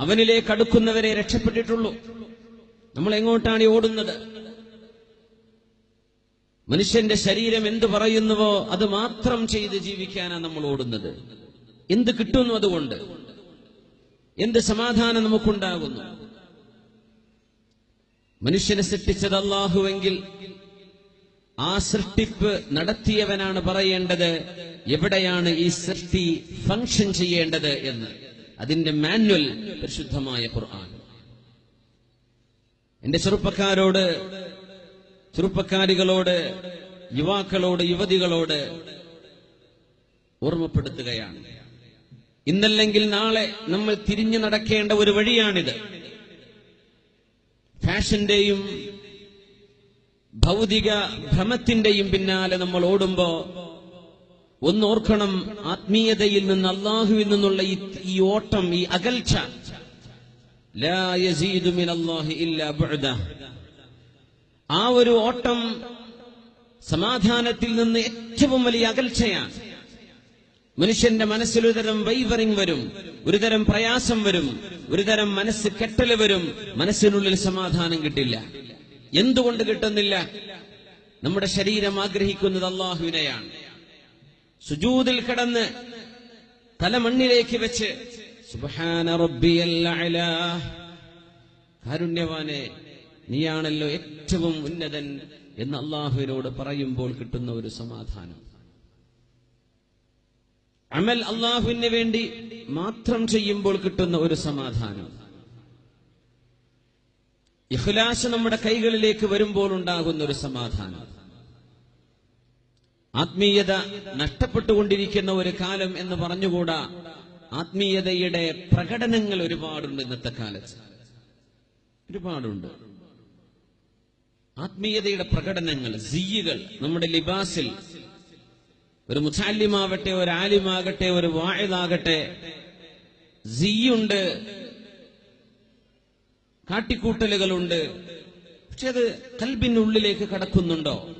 അവനിലേക്ക് അടുക്കുന്നവരെ രക്ഷപ്പെട്ടിട്ടുള്ളൂ. നമ്മൾ എങ്ങോട്ടാണ് ഓടുന്നത്? മനുഷ്യന്റെ ശരീരം എന്ത് പറയുന്നുവോ അത് മാത്രം ചെയ്ത് ജീവിക്കാനാണ് നമ്മൾ ഓടുന്നത്. എന്ത് കിട്ടുന്നു അതുകൊണ്ട്? എന്ത് സമാധാനം നമുക്കുണ്ടാകുന്നു? മനുഷ്യനെ സൃഷ്ടിച്ചത് അള്ളാഹുവെങ്കിൽ ആ സൃഷ്ടിപ്പ് നടത്തിയവനാണ് പറയേണ്ടത്. എവിടെയാണ് ഈ സൃഷ്ടി ഫങ്ഷൻ ചെയ്യേണ്ടത് എന്ന്? അതിന്റെ മാനുവൽ പരിശുദ്ധമായ ഖുർആൻ. എന്റെ ചെറുപ്പക്കാരോട് ചെറുപ്പക്കാരികളോട് യുവാക്കളോട് യുവതികളോട് ഓർമ്മപ്പെടുത്തുകയാണ്. ഇന്നല്ലെങ്കിൽ നാളെ നമ്മൾ തിരിഞ്ഞു നടക്കേണ്ട ഒരു വഴിയാണിത്. ഫാഷന്റെയും ഭൗതിക ഭ്രമത്തിന്റെയും പിന്നാലെ നമ്മൾ ഓടുമ്പോ ഒന്നോർക്കണം ആത്മീയതയിൽ നിന്ന് അള്ളാഹുവിൽ നിന്നുള്ള ഈ ഓട്ടം ഈ അകൽച്ച. ആ ഒരു ഓട്ടം സമാധാനത്തിൽ നിന്ന് ഏറ്റവും വലിയ അകൽച്ചയാണ്. മനുഷ്യന്റെ മനസ്സിൽ ഒരുതരം വൈവറിങ് വരും ഒരുതരം പ്രയാസം വരും ഒരുതരം മനസ്സ് കെട്ടൽ വരും മനസ്സിനുള്ളിൽ സമാധാനം കിട്ടില്ല. എന്തുകൊണ്ട് കിട്ടുന്നില്ല? നമ്മുടെ ശരീരം ആഗ്രഹിക്കുന്നത് അള്ളാഹുവിനെയാണ് സുജൂതിൽ കിടന്ന് തല മണ്ണിലേക്ക് വെച്ച്. കാരുണ്യവാനെ നീയാണല്ലോ ഏറ്റവും ഉന്നതൻ എന്ന് അള്ളാഹുവിനോട് പറയുമ്പോൾ കിട്ടുന്ന ഒരു സമാധാനം. അമൽ അള്ളാഹുവിന് വേണ്ടി മാത്രം ചെയ്യുമ്പോൾ കിട്ടുന്ന ഒരു സമാധാനം. ഇഖ്ലാസ് നമ്മുടെ കൈകളിലേക്ക് വരുമ്പോൾ ഉണ്ടാകുന്ന ഒരു സമാധാനം. ആത്മീയത നഷ്ടപ്പെട്ടുകൊണ്ടിരിക്കുന്ന ഒരു കാലം എന്ന് പറഞ്ഞുകൂടാ. ആത്മീയതയുടെ പ്രകടനങ്ങൾ ഒരുപാടുണ്ട് ഇന്നത്തെ കാലത്ത്. ഒരുപാടുണ്ട്. ആത്മീയതയുടെ പ്രകടനങ്ങൾ സിയ്യുകൾ നമ്മുടെ ലിബാസിൽ. ഒരു മുസാല്യമാവട്ടെ ഒരു ആലിമാകട്ടെ ഒരു വായതാകട്ടെ സിയുണ്ട് കാട്ടിക്കൂട്ടലുകളുണ്ട്. പക്ഷെ അത് കൽബിനുള്ളിലേക്ക് കടക്കുന്നുണ്ടോ?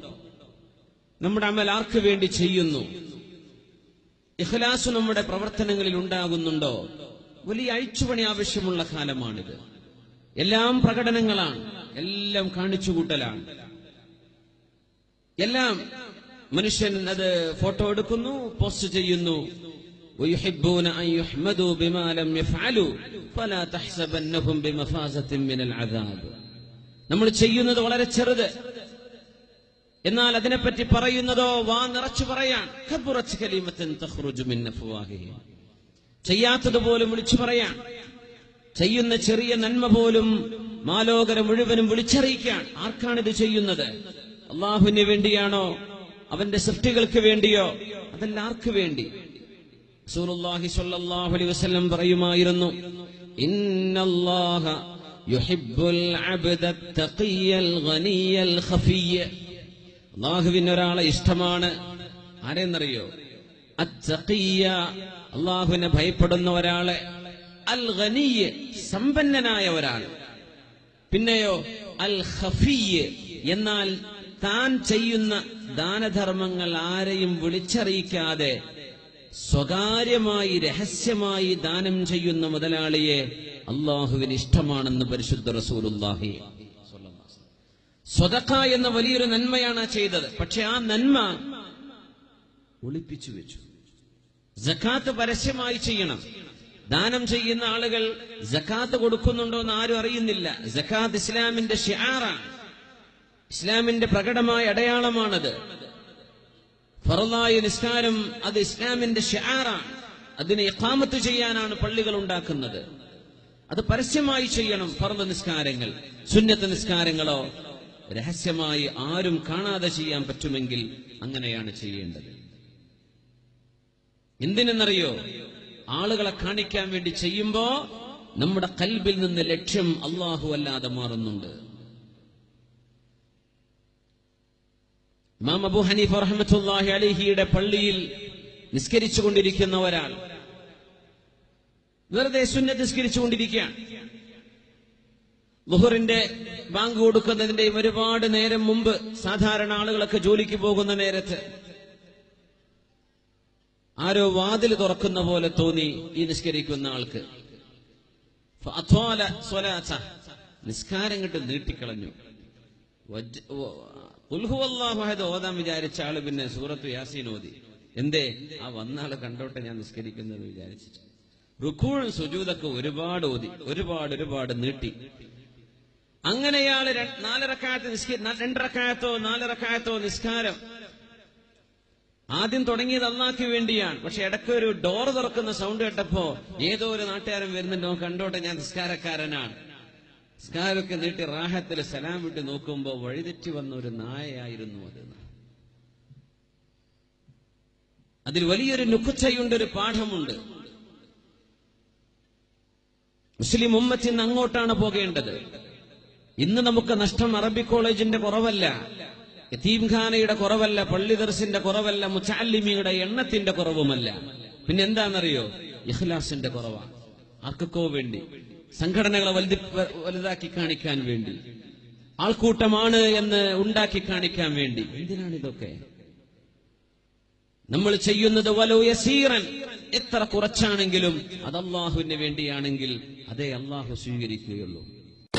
നമ്മുടെ അമൽ ആർക്ക് വേണ്ടി ചെയ്യുന്നു? ഇഖ്ലാസ് നമ്മുടെ പ്രവർത്തനങ്ങളിൽ ഉണ്ടാകുന്നുണ്ടോ? വലിയ അഴിച്ചുപണി ആവശ്യമുള്ള കാലമാണിത്. എല്ലാം പ്രകടനങ്ങളാണ്. എല്ലാം കാണിച്ചുകൂട്ടലാണ്. എല്ലാം മനുഷ്യൻ അത് ഫോട്ടോ എടുക്കുന്നു പോസ്റ്റ് ചെയ്യുന്നു. നമ്മൾ ചെയ്യുന്നത് വളരെ ചെറുത്. എന്നാൽ അതിനെപ്പറ്റി പറയുന്നതോ വാ നിറച്ചു പറയാൻ. ചെയ്യാത്തതുപോലും വിളിച്ചു പറയാൻ. ചെയ്യുന്ന ചെറിയ നന്മ പോലും മാലോകരം മുഴുവനും വിളിച്ചറിയിക്കാൻ. ആർക്കാണ് ഇത് ചെയ്യുന്നത്? അള്ളാഹുവിന് വേണ്ടിയാണോ? അവന്റെ സൃഷ്ടികൾക്ക് വേണ്ടിയോ? അതല്ല ആർക്ക് വേണ്ടി? റസൂലുള്ളാഹി സ്വല്ലല്ലാഹു അലൈഹി വസല്ലം പറയുമായിരുന്നു ഇന്നല്ലാഹ യുഹിബ്ബുൽ അബ്ദ ഖഫിയ്യ അള്ളാഹുവിന് ഒരാളെ ഇഷ്ടമാണ്. ആരെന്നറിയോ? അത്തഖിയ അള്ളാഹുവിനെ ഭയപ്പെടുന്ന ഒരാളെ. അൽ ഗനിയ സമ്പന്നനായ ഒരാൾ പിന്നെയോ അൽ ഖഫിയ് എന്നാൽ താൻ ചെയ്യുന്ന ദാനധർമ്മങ്ങൾ ആരെയും വിളിച്ചറിയിക്കാതെ സ്വകാര്യമായി രഹസ്യമായി ദാനം ചെയ്യുന്ന മുതലാളിയെ അള്ളാഹുവിന് ഇഷ്ടമാണെന്ന് പരിശുദ്ധ റസൂലുള്ളാഹി സ്വതക്ക എന്ന വലിയൊരു നന്മയാണ് ചെയ്തത്. പക്ഷെ ആ നന്മ ഒളിപ്പിച്ചു വെച്ചു. ജക്കാത്ത് പരസ്യമായി ചെയ്യണം. ദാനം ചെയ്യുന്ന ആളുകൾ ജക്കാത്ത് കൊടുക്കുന്നുണ്ടോ എന്ന് ആരും അറിയുന്നില്ല. ജക്കാത്ത് ഇസ്ലാമിന്റെ ഷിയാറാണ് ഇസ്ലാമിന്റെ പ്രകടമായ അടയാളമാണത്. ഫറലായ നിസ്കാരം അത് ഇസ്ലാമിന്റെ ഷിയാറാണ് അതിനെ ഇഖാമത്ത് ചെയ്യാനാണ് പള്ളികൾ ഉണ്ടാക്കുന്നത്. അത് പരസ്യമായി ചെയ്യണം ഫറദ് നിസ്കാരങ്ങൾ സുന്നത്ത് നിസ്കാരങ്ങളോ രഹസ്യമായി ആരും കാണാതെ ചെയ്യാൻ പറ്റുമെങ്കിൽ അങ്ങനെയാണ് ചെയ്യേണ്ടത്. എന്തിനെന്നറിയോ? ആളുകളെ കാണിക്കാൻ വേണ്ടി ചെയ്യുമ്പോ നമ്മുടെ കൽബിൽ നിന്ന് ലക്ഷ്യം അള്ളാഹു അല്ലാതെ മാറുന്നുണ്ട്. ഇമാം അബു ഹനീഫ് അറഹമത്തുല്ലാഹി അലിഹിയുടെ പള്ളിയിൽ നിസ്കരിച്ചു കൊണ്ടിരിക്കുന്ന ഒരാൾ വെറുതെ സുന്നത്ത് നിസ്കരിച്ചുകൊണ്ടിരിക്കുകയാണ് ലുഹറിന്റെ ബാങ്ക് കൊടുക്കുന്നതിന്റെയും ഒരുപാട് നേരം മുമ്പ് സാധാരണ ആളുകളൊക്കെ ജോലിക്ക് പോകുന്ന നേരത്ത് ആരോ വാതിൽ തുറക്കുന്ന പോലെ തോന്നി ഈ നിസ്കരിക്കുന്ന ആൾക്ക്. നിസ്കാരം കിട്ട് നീട്ടിക്കളഞ്ഞു. ഓതാൻ വിചാരിച്ച ആൾ പിന്നെ സൂറത്ത് യാസീൻ ഓതി. എന്തേ? ആ വന്ന ആൾ കണ്ടോട്ടെ ഞാൻ നിസ്കരിക്കുന്നത് വിചാരിച്ചിട്ട്. റുക്കൂഴും സുജൂതൊക്കെ ഒരുപാട് ഓതി. ഒരുപാട് ഒരുപാട് നീട്ടി. അങ്ങനെ ഇയാൾ ര- നാല് റക്കായത്ത് രണ്ട് റക്കായത്തോ നാല് റക്കായത്തോ നിസ്കാരം. ആദ്യം തുടങ്ങിയത് അള്ളാഹ്ക്ക് വേണ്ടിയാണ്. പക്ഷെ ഇടയ്ക്ക് ഒരു ഡോർ തുറക്കുന്ന സൗണ്ട് കേട്ടപ്പോ ഏതോ ഒരു നാട്ടുകാരൻ വരുന്നുണ്ടോ. കണ്ടോട്ടെ ഞാൻ നിസ്കാരക്കാരനാണ്. നിസ്കാരമൊക്കെ നീട്ടി റാഹത്തിൽ സലാം വിട്ട് നോക്കുമ്പോ വഴിതെറ്റി വന്ന ഒരു നായയായിരുന്നു അത്. അതിൽ വലിയൊരു നുക്കുച്ചയുണ്ട് ഒരു പാഠമുണ്ട്. മുസ്ലിം ഉമ്മത്തിൽ അങ്ങോട്ടാണ് പോകേണ്ടത്. ഇന്ന് നമുക്ക് നഷ്ടം അറബി കോളേജിന്റെ കുറവല്ല യതീംഖാനയുടെ കുറവല്ല പള്ളി ദർസിന്റെ കുറവല്ല മുച്ചാലിമിയുടെ എണ്ണത്തിന്റെ കുറവുമല്ല. പിന്നെ എന്താണെന്നറിയോ? ഇഖ്ലാസിന്റെ കുറവാണ് ആർക്കൊക്കെ വേണ്ടി സംഘടനകളെ വലുതി വലുതാക്കി കാണിക്കാൻ വേണ്ടി ആൾക്കൂട്ടമാണ് എന്ന് ഉണ്ടാക്കി കാണിക്കാൻ വേണ്ടി. എന്തിനാണ് ഇതൊക്കെ നമ്മൾ ചെയ്യുന്നത് വലോ യസീറൻ. എത്ര കുറച്ചാണെങ്കിലും അത് അള്ളാഹുവിന് വേണ്ടിയാണെങ്കിൽ അതേ അള്ളാഹു സ്വീകരിക്കുകയുള്ളൂ.